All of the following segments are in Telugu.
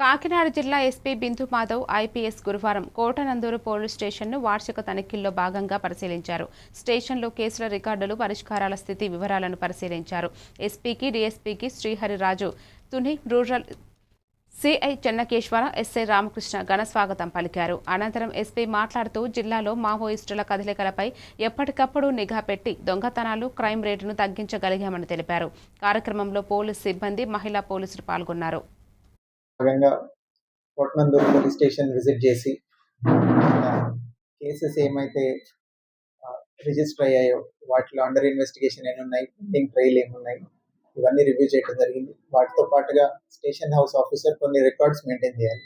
కాకినాడ జిల్లా ఎస్పీ బిందు మాధవ్ ఐపీఎస్ గురువారం కోటనందూరు పోలీస్ స్టేషన్ను వార్షిక తనిఖీల్లో భాగంగా పరిశీలించారు. స్టేషన్లో కేసుల రికార్డులు పరిష్కారాల స్థితి వివరాలను పరిశీలించారు. ఎస్పీకి డీఎస్పీకి Srihariraju Tuni rural CI Chennakeshwara SI Ramakrishna ఘన స్వాగతం పలికారు. అనంతరం ఎస్పీ మాట్లాడుతూ జిల్లాలో మావోయిస్టుల కదలికలపై ఎప్పటికప్పుడు నిఘా పెట్టి దొంగతనాలు క్రైమ్ రేటును తగ్గించగలిగామని తెలిపారు. కార్యక్రమంలో పోలీస్ సిబ్బంది మహిళా పోలీసులు పాల్గొన్నారు. పోలీస్ స్టేషన్ విజిట్ చేసి కేసెస్ ఏమైతే రిజిస్టర్ అయ్యాయో వాటిలో అండర్ ఇన్వెస్టిగేషన్ ఏమున్నాయి ఉన్నాయి పెండింగ్ ట్రయల్ ఏమున్నాయి ఇవన్నీ రివ్యూ చేయడం జరిగింది. వాటితో పాటుగా స్టేషన్ హౌస్ ఆఫీసర్ కొన్ని రికార్డ్స్ మెయింటైన్ చేయాలి.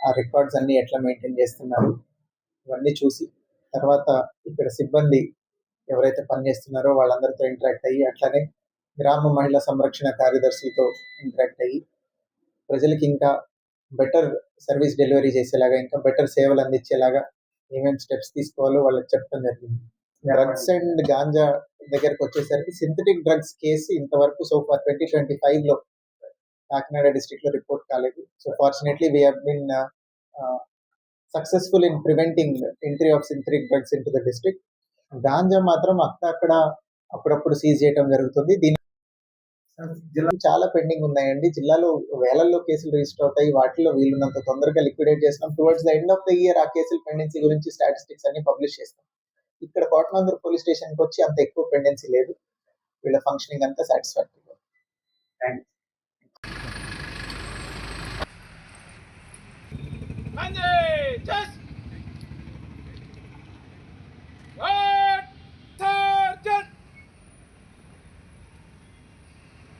ఆ రికార్డ్స్ అన్ని ఎట్లా మెయింటైన్ చేస్తున్నారు? ఇవన్నీ చూసి తర్వాత ఇక్కడ సిబ్బంది ఎవరైతే పనిచేస్తున్నారో వాళ్ళందరితో ఇంటరాక్ట్ అయ్యి అట్లానే గ్రామ మహిళా సంరక్షణ కార్యదర్శులతో ఇంటరాక్ట్ అయ్యి ప్రజలకి ఇంకా బెటర్ సర్వీస్ డెలివరీ చేసేలాగా ఇంకా బెటర్ సేవలు అందించేలాగా ఏమేమి స్టెప్స్ తీసుకోవాలో వాళ్ళకి చెప్పడం జరిగింది. డ్రగ్స్ అండ్ గాంజా దగ్గరకు వచ్చేసరికి సింథటిక్ డ్రగ్స్ కేసు ఇంతవరకు సో ఫార్ ట్వంటీ ట్వంటీ ఫైవ్లో కాకినాడ డిస్ట్రిక్ట్లో రిపోర్ట్ కాలేదు. So fortunately we been successful in preventing entry of synthetic drugs in to the district ganja మాత్రం అక్కడక్కడ అప్పుడప్పుడు సీజ్ చేయడం జరుగుతుంది. దీని జిల్లా చాలా పెండింగ్ ఉన్నాయండి. జిల్లాలో వేలల్లో కేసులు రిజిస్టర్ అవుతాయి. వాటిలో వీలున్నంత తొందరగా లిక్విడేట్ చేస్తాం. Towards the end of the year ఆ కేసులు పెండెన్సీ గురించి స్టాటిస్టిక్స్ అన్ని పబ్లిష్ చేస్తాం. ఇక్కడ కోటనందూరు పోలీస్ స్టేషన్కి వచ్చి అంత ఎక్కువ పెండెన్సీ లేదు. వీళ్ళ ఫంక్షనింగ్ అంతా సాటిస్ఫాక్టరీ Monday, just